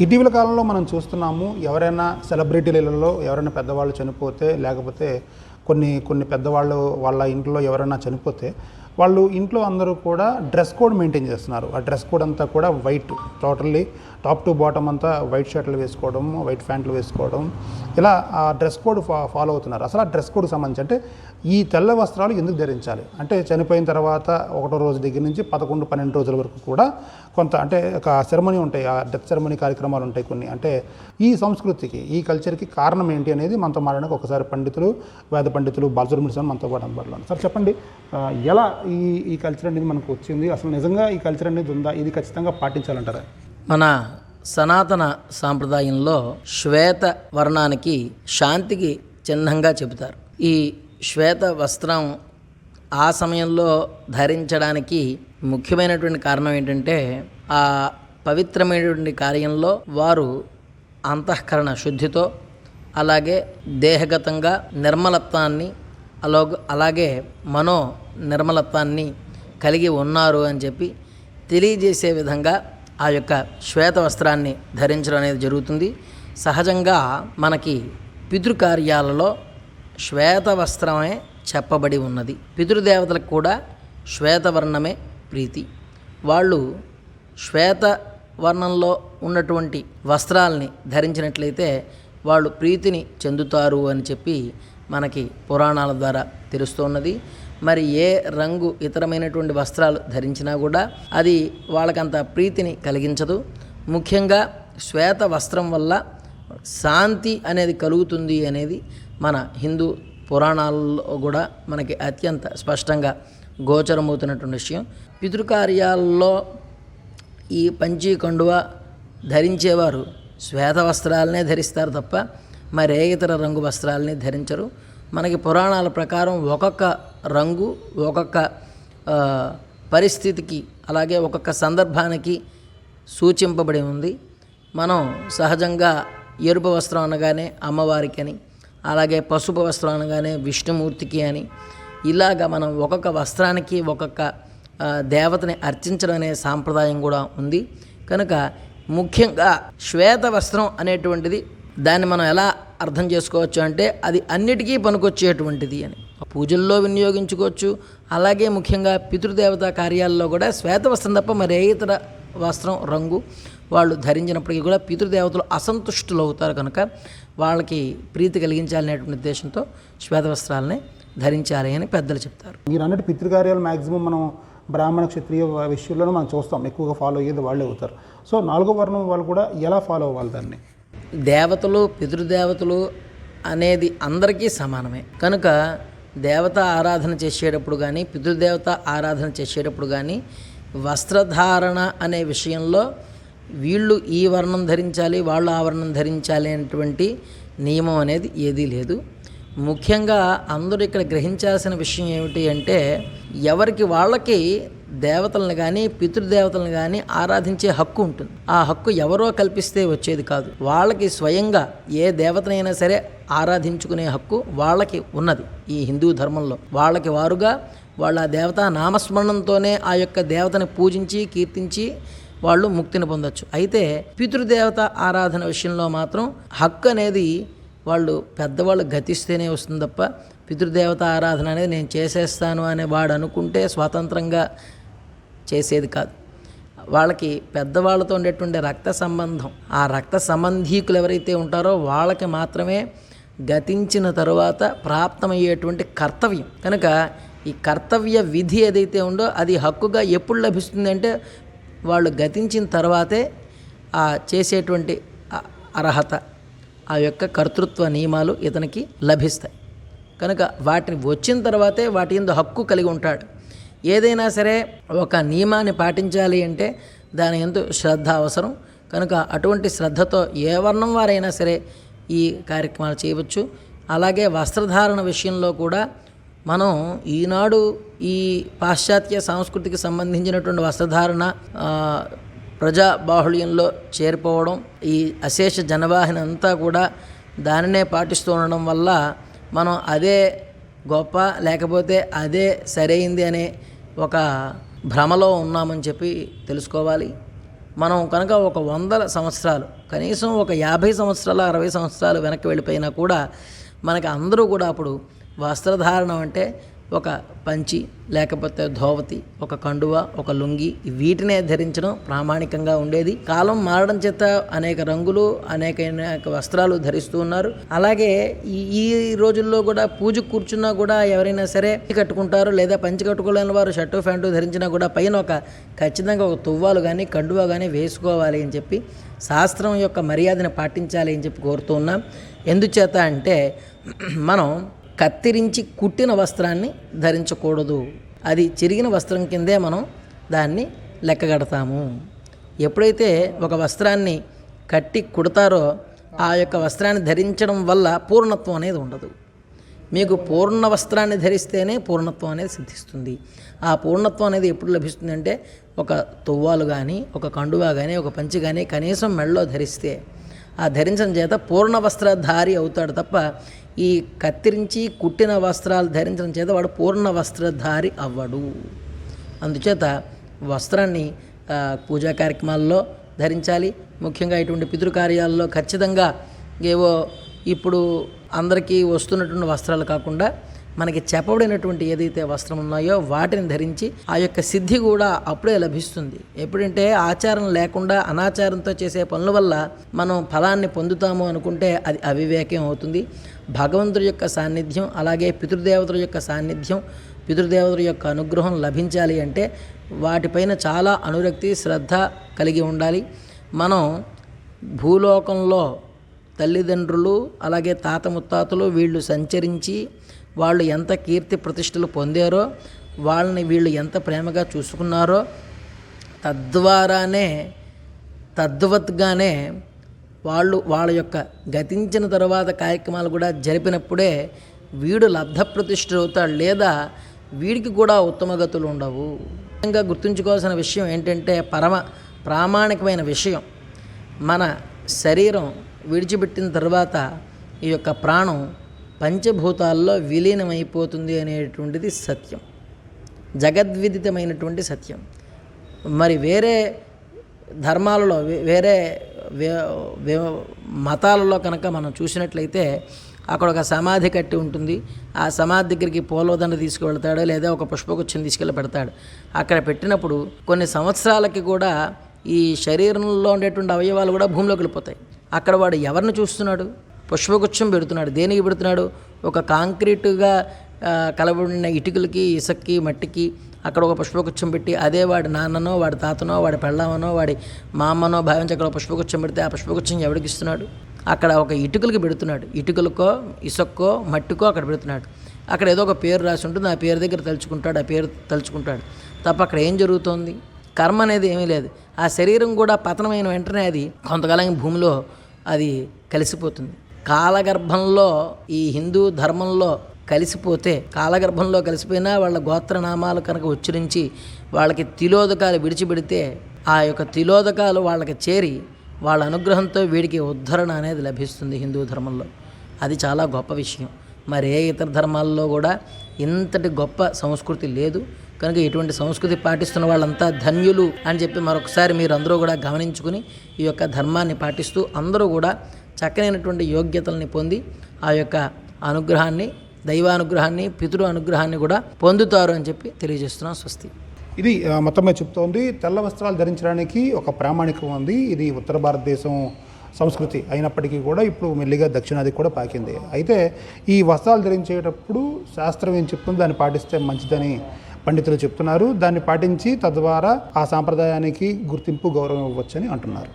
ఇటీవల కాలంలో మనం చూస్తున్నాము ఎవరైనా సెలబ్రిటీలలో ఎవరైనా పెద్దవాళ్ళు చనిపోతే లేకపోతే కొన్ని కొన్ని పెద్దవాళ్ళు వాళ్ళ ఇంట్లో ఎవరైనా చనిపోతే వాళ్ళు ఇంట్లో అందరూ కూడా డ్రెస్ కోడ్ మెయింటైన్ చేస్తున్నారు. ఆ డ్రెస్ కోడ్ అంతా కూడా white totally top to bottom అంతా వైట్ షర్ట్లు వేసుకోవడం వైట్ ప్యాంట్లు వేసుకోవడం. ఇలా ఆ డ్రెస్ కోడ్ ఫా ఫాలో అవుతున్నారు. అసలు ఆ డ్రెస్ కోడ్కి సంబంధించి అంటే ఈ తెల్ల వస్త్రాలు ఎందుకు ధరించాలి? అంటే చనిపోయిన తర్వాత ఒకటో రోజు దగ్గర నుంచి పదకొండు పన్నెండు రోజుల వరకు కూడా కొంత అంటే ఒక సెరమనీ ఉంటాయి. ఆ డెత్ సెరమనీ కార్యక్రమాలు ఉంటాయి కొన్ని. అంటే ఈ సంస్కృతికి ఈ కల్చర్కి కారణం ఏంటి అనేది మనతో మాట్లాడడానికి ఒకసారి పండితులు వేద పండితులు బాలసుబ్రహ్మణ్యం మనతో పాటు అందుబాటులో సార్ చెప్పండి ఎలా ఈ ఈ కల్చర్ అనేది మనకు వచ్చింది. అసలు నిజంగా ఈ కల్చర్ అనేది ఉందా? ఇది ఖచ్చితంగా పాటించాలంటారా? మన సనాతన సాంప్రదాయంలో శ్వేత వర్ణానికి శాంతికి చిహ్నంగా చెబుతారు. ఈ శ్వేత వస్త్రం ఆ సమయంలో ధరించడానికి ముఖ్యమైనటువంటి కారణం ఏంటంటే ఆ పవిత్రమైనటువంటి కార్యంలో వారు అంతఃకరణ శుద్ధితో అలాగే దేహగతంగా నిర్మలత్వాన్ని అలా అలాగే మనో నిర్మలత్వాన్ని కలిగి ఉన్నారు అని చెప్పి తెలియజేసే విధంగా ఆ యొక్క శ్వేత వస్త్రాన్ని ధరించడం అనేది జరుగుతుంది. సహజంగా మనకి పితృకార్యాలలో శ్వేత వస్త్రమే చెప్పబడి ఉన్నది. పితృదేవతలకు కూడా శ్వేతవర్ణమే ప్రీతి. వాళ్ళు శ్వేత వర్ణంలో ఉన్నటువంటి వస్త్రాల్ని ధరించినట్లయితే వాళ్ళు ప్రీతిని చెందుతారు అని చెప్పి మనకి పురాణాల ద్వారా తెలుస్తున్నది. మరి ఏ రంగు ఇతరమైనటువంటి వస్త్రాలు ధరించినా కూడా అది వాళ్ళకంత ప్రీతిని కలిగించదు. ముఖ్యంగా శ్వేత వస్త్రం వల్ల శాంతి అనేది కలుగుతుంది అనేది మన హిందూ పురాణాల్లో కూడా మనకి అత్యంత స్పష్టంగా గోచరమవుతున్నటువంటి విషయం. పితృకార్యాల్లో ఈ పంచీ కండువ ధరించేవారు శ్వేత వస్త్రాలనే ధరిస్తారు తప్ప మరే ఇతర రంగు వస్త్రాలని ధరించరు. మనకి పురాణాల ప్రకారం ఒక్కొక్క రంగు ఒక్కొక్క పరిస్థితికి అలాగే ఒక్కొక్క సందర్భానికి సూచింపబడి ఉంది. మనం సహజంగా ఎరుపు వస్త్రం అనగానే అమ్మవారికి అని అలాగే పసుపు వస్త్రం అనగానే విష్ణుమూర్తికి అని ఇలాగ మనం ఒక్కొక్క వస్త్రానికి ఒక్కొక్క దేవతని అర్చించడం అనే సాంప్రదాయం కూడా ఉంది. కనుక ముఖ్యంగా శ్వేత వస్త్రం అనేటువంటిది దాన్ని మనం ఎలా అర్థం చేసుకోవచ్చు అంటే అది అన్నిటికీ పనికొచ్చేటువంటిది అని. పూజల్లో వినియోగించుకోవచ్చు. అలాగే ముఖ్యంగా పితృదేవత కార్యాల్లో కూడా శ్వేత వస్త్రం తప్ప మరే ఇతర వస్త్రం రంగు వాళ్ళు ధరించినప్పటికీ కూడా పితృదేవతలు అసంతుష్టులు అవుతారు కనుక వాళ్ళకి ప్రీతి కలిగించాలనేటువంటి ఉద్దేశంతో శ్వేత వస్త్రాలని ధరించాలి అని పెద్దలు చెప్తారు. మీరు అన్నట్టు పితృకార్యాలు మ్యాక్సిమం మనం బ్రాహ్మణ క్షత్రియ విషయంలోనే మనం చూస్తాం. ఎక్కువగా ఫాలో అయ్యేది వాళ్ళే అవుతారు. సో నాలుగో వర్ణం వాళ్ళు కూడా ఎలా ఫాలో అవ్వాలి దాన్ని? దేవతలు పితృదేవతలు అనేది అందరికీ సమానమే. కనుక దేవత ఆరాధన చేసేటప్పుడు కానీ పితృదేవత ఆరాధన చేసేటప్పుడు కానీ వస్త్రధారణ అనే విషయంలో వీళ్ళు ఈ వర్ణం ధరించాలి వాళ్ళు ఆ వర్ణం ధరించాలి అనేటువంటి నియమం అనేది ఏదీ లేదు. ముఖ్యంగా అందరూ ఇక్కడ గ్రహించాల్సిన విషయం ఏమిటి అంటే ఎవరికి వాళ్ళకి దేవతలను కానీ పితృదేవతలను కానీ ఆరాధించే హక్కు ఉంటుంది. ఆ హక్కు ఎవరో కల్పిస్తే వచ్చేది కాదు. వాళ్ళకి స్వయంగా ఏ దేవతనైనా సరే ఆరాధించుకునే హక్కు వాళ్ళకి ఉన్నది ఈ హిందూ ధర్మంలో. వాళ్ళకి వారుగా వాళ్ళ దేవతా దేవత నామస్మరణంతోనే ఆ యొక్క దేవతని పూజించి కీర్తించి వాళ్ళు ముక్తిని పొందొచ్చు. అయితే పితృదేవత ఆరాధన విషయంలో మాత్రం హక్కు అనేది వాళ్ళు పెద్దవాళ్ళు గతిస్తేనే వస్తుంది తప్ప పితృదేవత ఆరాధన అనేది నేను చేసేస్తాను అనే వాడు అనుకుంటే స్వతంత్రంగా చేసేది కాదు. వాళ్ళకి పెద్దవాళ్ళతో ఉండేటువంటి రక్త సంబంధం ఆ రక్త సంబంధీకులు ఎవరైతే ఉంటారో వాళ్ళకి మాత్రమే గతించిన తరువాత ప్రాప్తమయ్యేటువంటి కర్తవ్యం. కనుక ఈ కర్తవ్య విధి ఏదైతే ఉందో అది హక్కుగా ఎప్పుడు లభిస్తుంది అంటే వాళ్ళు గతించిన తర్వాతే ఆ చేసేటువంటి అర్హత ఆ యొక్క కర్తృత్వ నియమాలు ఇతనికి లభిస్తాయి. కనుక వాటిని వచ్చిన తర్వాతే వాటి ఎందు హక్కు కలిగి ఉంటాడు. ఏదైనా సరే ఒక నియమాన్ని పాటించాలి అంటే దాని ఎందు శ్రద్ధ అవసరం. కనుక అటువంటి శ్రద్ధతో ఏ వర్ణం వారైనా సరే ఈ కార్యక్రమాలు చేయవచ్చు. అలాగే వస్త్రధారణ విషయంలో కూడా మనం ఈనాడు ఈ పాశ్చాత్య సంస్కృతికి సంబంధించినటువంటి వస్త్రధారణ ప్రజా బాహుళ్యంలో చేరిపోవడం ఈ అశేష జనవాహిని అంతా కూడా దానినే పాటిస్తూ ఉండడం వల్ల మనం అదే గొప్ప లేకపోతే అదే సరైంది అనే ఒక భ్రమలో ఉన్నామని చెప్పి తెలుసుకోవాలి. మనం కనుక ఒక వందల సంవత్సరాలు కనీసం ఒక యాభై సంవత్సరాలు అరవై సంవత్సరాలు వెనక్కి వెళ్ళిపోయినా కూడా మనకి అందరూ కూడా అప్పుడు వస్త్రధారణం అంటే ఒక పంచి లేకపోతే ధోవతి ఒక కండువ ఒక లుంగి వీటినే ధరించడం ప్రామాణికంగా ఉండేది. కాలం మారడం చేత అనేక రంగులు అనేక వస్త్రాలు ధరిస్తూ ఉన్నారు. అలాగే ఈ ఈ రోజుల్లో కూడా పూజ కూర్చున్నా కూడా ఎవరైనా సరే కట్టుకుంటారు లేదా పంచి కట్టుకోలేని వారు షర్టు ప్యాంటు ధరించినా కూడా పైన ఒక ఖచ్చితంగా ఒక తువ్వాలు కానీ కండువా కానీ వేసుకోవాలి అని చెప్పి శాస్త్రం యొక్క మర్యాదను పాటించాలి అని చెప్పి కోరుతూ ఉన్నాం. ఎందుచేత అంటే మనం కత్తిరించి కుట్టిన వస్త్రాన్ని ధరించకూడదు. అది చిరిగిన వస్త్రం కిందే మనం దాన్ని లెక్కగడతాము. ఎప్పుడైతే ఒక వస్త్రాన్ని కట్టి కుడతారో ఆ యొక్క వస్త్రాన్ని ధరించడం వల్ల పూర్ణత్వం అనేది ఉండదు. మీకు పూర్ణ వస్త్రాన్ని ధరిస్తేనే పూర్ణత్వం అనేది సిద్ధిస్తుంది. ఆ పూర్ణత్వం అనేది ఎప్పుడు లభిస్తుందంటే ఒక తువ్వాలు కానీ ఒక కండువా కానీ ఒక పంచి కానీ కనీసం మెడలో ధరిస్తే ఆ ధరించడం చేత పూర్ణ వస్త్రధారి అవుతాడు తప్ప ఈ కత్తిరించి కుట్టిన వస్త్రాలు ధరించడం చేత వాడు పూర్ణ వస్త్రధారి అవ్వడు. అందుచేత వస్త్రాన్ని పూజా కార్యక్రమాల్లో ధరించాలి. ముఖ్యంగా ఇటువంటి పితృకార్యాల్లో ఖచ్చితంగా ఏవో ఇప్పుడు అందరికీ వస్తున్నటువంటి వస్త్రాలు కాకుండా మనకి చెప్పబడినటువంటి ఏదైతే వస్త్రం ఉన్నాయో వాటిని ధరించి ఆ యొక్క సిద్ధి కూడా అప్పుడే లభిస్తుంది. ఎప్పుడంటే ఆచారం లేకుండా అనాచారంతో చేసే పనుల వల్ల మనం ఫలాన్ని పొందుతాము అనుకుంటే అది అవివేకం అవుతుంది. భగవంతుడి యొక్క సాన్నిధ్యం అలాగే పితృదేవతల యొక్క సాన్నిధ్యం పితృదేవతల యొక్క అనుగ్రహం లభించాలి అంటే వాటిపైన చాలా అనురక్తి శ్రద్ధ కలిగి ఉండాలి. మనం భూలోకంలో తల్లిదండ్రులు అలాగే తాత ముత్తాతలు వీళ్ళు సంచరించి వాళ్ళు ఎంత కీర్తి ప్రతిష్టలు పొందారో వాళ్ళని వీళ్ళు ఎంత ప్రేమగా చూసుకున్నారో తద్వారానే తద్వత్గానే వాళ్ళు వాళ్ళ యొక్క గతించిన తర్వాత కార్యక్రమాలు కూడా జరిపినప్పుడే వీడు లబ్ధ అవుతాడు లేదా వీడికి కూడా ఉత్తమ గతులు ఉండవు. ముఖ్యంగా గుర్తుంచుకోవాల్సిన విషయం ఏంటంటే పరమ ప్రామాణికమైన విషయం. మన శరీరం విడిచిపెట్టిన తర్వాత ఈ యొక్క ప్రాణం పంచభూతాల్లో విలీనమైపోతుంది అనేటువంటిది సత్యం. జగద్విదితమైనటువంటి సత్యం. మరి వేరే ధర్మాలలో వే- వేరే మతాలలో కనుక మనం చూసినట్లయితే అక్కడ ఒక సమాధి కట్టి ఉంటుంది. ఆ సమాధి దగ్గరికి పోలోదండ తీసుకువెళ్తాడు లేదా ఒక పుష్పగుచ్చం తీసుకెళ్ళి పెడతాడు. అక్కడ పెట్టినప్పుడు కొన్ని సంవత్సరాలకి కూడా ఈ శరీరంలో ఉండేటువంటి అవయవాలు కూడా భూమిలోకి వెళ్ళిపోతాయి. అక్కడ వాడు ఎవరిని చూస్తున్నాడు? పుష్పగుచ్చం పెడుతున్నాడు. దేనికి పెడుతున్నాడు? ఒక కాంక్రీటుగా కలబడిన ఇటుకలకి ఇసుక్కి మట్టికి అక్కడ ఒక పుష్పగుచ్చం పెట్టి అదే వాడి నాన్ననో వాడి తాతనో వాడి పెళ్ళామనో వాడి మా అమ్మనో భావించి అక్కడ పుష్పగుచ్చం పెడితే ఆ పుష్పగుచ్చం ఎవరికి ఇస్తున్నాడు? అక్కడ ఒక ఇటుకలకి పెడుతున్నాడు. ఇటుకలకో ఇసుక్కో మట్టికో అక్కడ పెడుతున్నాడు. అక్కడ ఏదో ఒక పేరు రాసి ఉంటుంది. ఆ పేరు దగ్గర తలుచుకుంటాడు. ఆ పేరు తలుచుకుంటాడు. తప్ప అక్కడ ఏం జరుగుతోంది? కర్మ అనేది ఏమీ లేదు. ఆ శరీరం కూడా పతనమైన వెంటనే అది కొంతకాలం భూమిలో అది కలిసిపోతుంది. కాలగర్భంలో ఈ హిందూ ధర్మంలో కలిసిపోతే కాలగర్భంలో కలిసిపోయినా వాళ్ళ గోత్రనామాలు కనుక ఉచ్చరించి వాళ్ళకి తిలోదకాలు విడిచిపెడితే ఆ యొక్క తిలోదకాలు వాళ్ళకి చేరి వాళ్ళ అనుగ్రహంతో వీడికి ఉద్ధరణ అనేది లభిస్తుంది హిందూ ధర్మంలో. అది చాలా గొప్ప విషయం. మరి ఏ ఇతర ధర్మాల్లో కూడా ఇంతటి గొప్ప సంస్కృతి లేదు. కనుక ఇటువంటి సంస్కృతి పాటిస్తున్న వాళ్ళంతా ధన్యులు అని చెప్పి మరొకసారి మీరు అందరూ కూడా గమనించుకుని ఈ యొక్క ధర్మాన్ని పాటిస్తూ అందరూ కూడా చక్కనైనటువంటి యోగ్యతల్ని పొంది ఆ యొక్క అనుగ్రహాన్ని దైవానుగ్రహాన్ని పితృ అనుగ్రహాన్ని కూడా పొందుతారు అని చెప్పి తెలియజేస్తున్నాం స్వస్తి. ఇది మొత్తమే చెప్తోంది. తెల్ల వస్త్రాలు ధరించడానికి ఒక ప్రామాణికం ఉంది. ఇది ఉత్తర భారతదేశం సంస్కృతి అయినప్పటికీ కూడా ఇప్పుడు మెల్లిగా దక్షిణాది కూడా పాకింది. అయితే ఈ వస్త్రాలు ధరించేటప్పుడు శాస్త్రం ఏం చెప్తుందో? దాన్ని పాటిస్తే మంచిదని పండితులు చెప్తున్నారు. దాన్ని పాటించి తద్వారా ఆ సాంప్రదాయానికి గుర్తింపు గౌరవం ఇవ్వచ్చని అంటున్నారు.